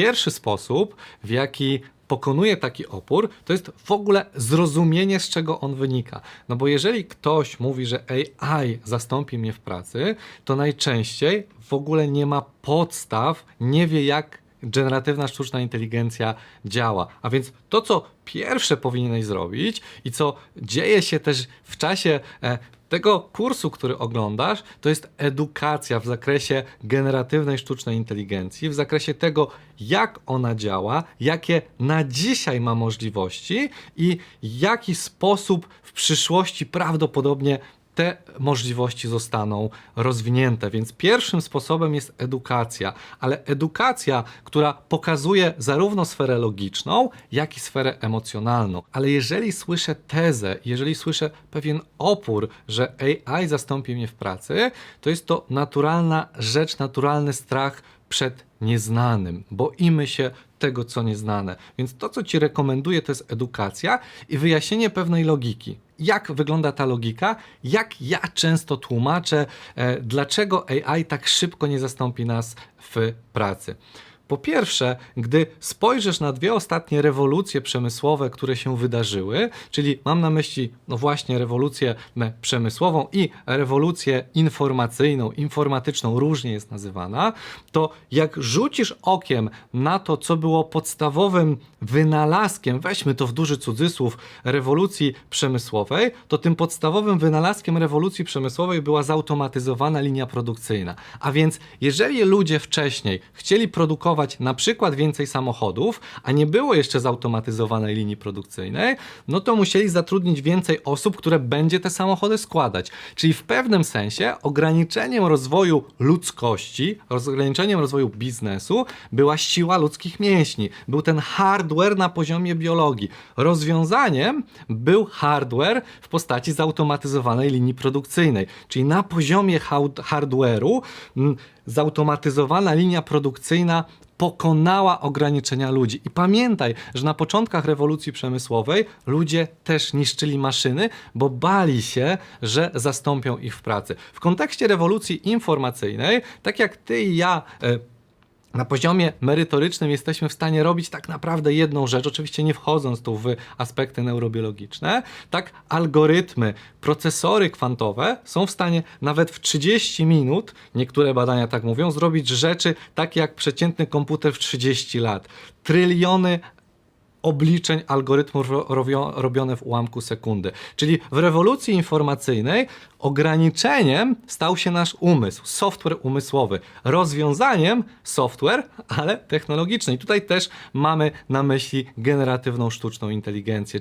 Pierwszy sposób, w jaki pokonuje taki opór, to jest w ogóle zrozumienie, z czego on wynika. No bo jeżeli ktoś mówi, że AI zastąpi mnie w pracy, to najczęściej w ogóle nie ma podstaw, nie wie jak generatywna sztuczna inteligencja działa. A więc to, co pierwsze powinieneś zrobić i co dzieje się też w czasie e, tego kursu, który oglądasz, to jest edukacja w zakresie generatywnej sztucznej inteligencji, w zakresie tego, jak ona działa, jakie na dzisiaj ma możliwości i jaki sposób w przyszłości prawdopodobnie te możliwości zostaną rozwinięte. Więc pierwszym sposobem jest edukacja, ale edukacja, która pokazuje zarówno sferę logiczną, jak i sferę emocjonalną. Ale jeżeli słyszę tezę, jeżeli słyszę pewien opór, że AI zastąpi mnie w pracy, to jest to naturalna rzecz, naturalny strach przed nieznanym. Boimy się tego, co nieznane. Więc to, co Ci rekomenduję, to jest edukacja i wyjaśnienie pewnej logiki. Jak wygląda ta logika? Jak ja często tłumaczę, e, dlaczego AI tak szybko nie zastąpi nas w pracy? Po pierwsze, gdy spojrzysz na dwie ostatnie rewolucje przemysłowe, które się wydarzyły, czyli mam na myśli, no właśnie, rewolucję przemysłową i rewolucję informacyjną, informatyczną, różnie jest nazywana, to jak rzucisz okiem na to, co było podstawowym wynalazkiem, weźmy to w duży cudzysłów, rewolucji przemysłowej, to tym podstawowym wynalazkiem rewolucji przemysłowej była zautomatyzowana linia produkcyjna. A więc, jeżeli ludzie wcześniej chcieli produkować na przykład więcej samochodów, a nie było jeszcze zautomatyzowanej linii produkcyjnej, no to musieli zatrudnić więcej osób, które będzie te samochody składać. Czyli w pewnym sensie ograniczeniem rozwoju ludzkości, ograniczeniem rozwoju biznesu była siła ludzkich mięśni. Był ten hardware na poziomie biologii. Rozwiązaniem był hardware w postaci zautomatyzowanej linii produkcyjnej. Czyli na poziomie hardware'u mm, zautomatyzowana linia produkcyjna pokonała ograniczenia ludzi. I pamiętaj, że na początkach rewolucji przemysłowej ludzie też niszczyli maszyny, bo bali się, że zastąpią ich w pracy. W kontekście rewolucji informacyjnej, tak jak ty i ja. Na poziomie merytorycznym jesteśmy w stanie robić tak naprawdę jedną rzecz, oczywiście nie wchodząc tu w aspekty neurobiologiczne, tak algorytmy, procesory kwantowe są w stanie nawet w 30 minut, niektóre badania tak mówią, zrobić rzeczy takie jak przeciętny komputer w 30 lat. Tryliony obliczeń algorytmów ro- robio- robione w ułamku sekundy. Czyli w rewolucji informacyjnej ograniczeniem stał się nasz umysł, software umysłowy. Rozwiązaniem software, ale technologiczny. I tutaj też mamy na myśli generatywną sztuczną inteligencję.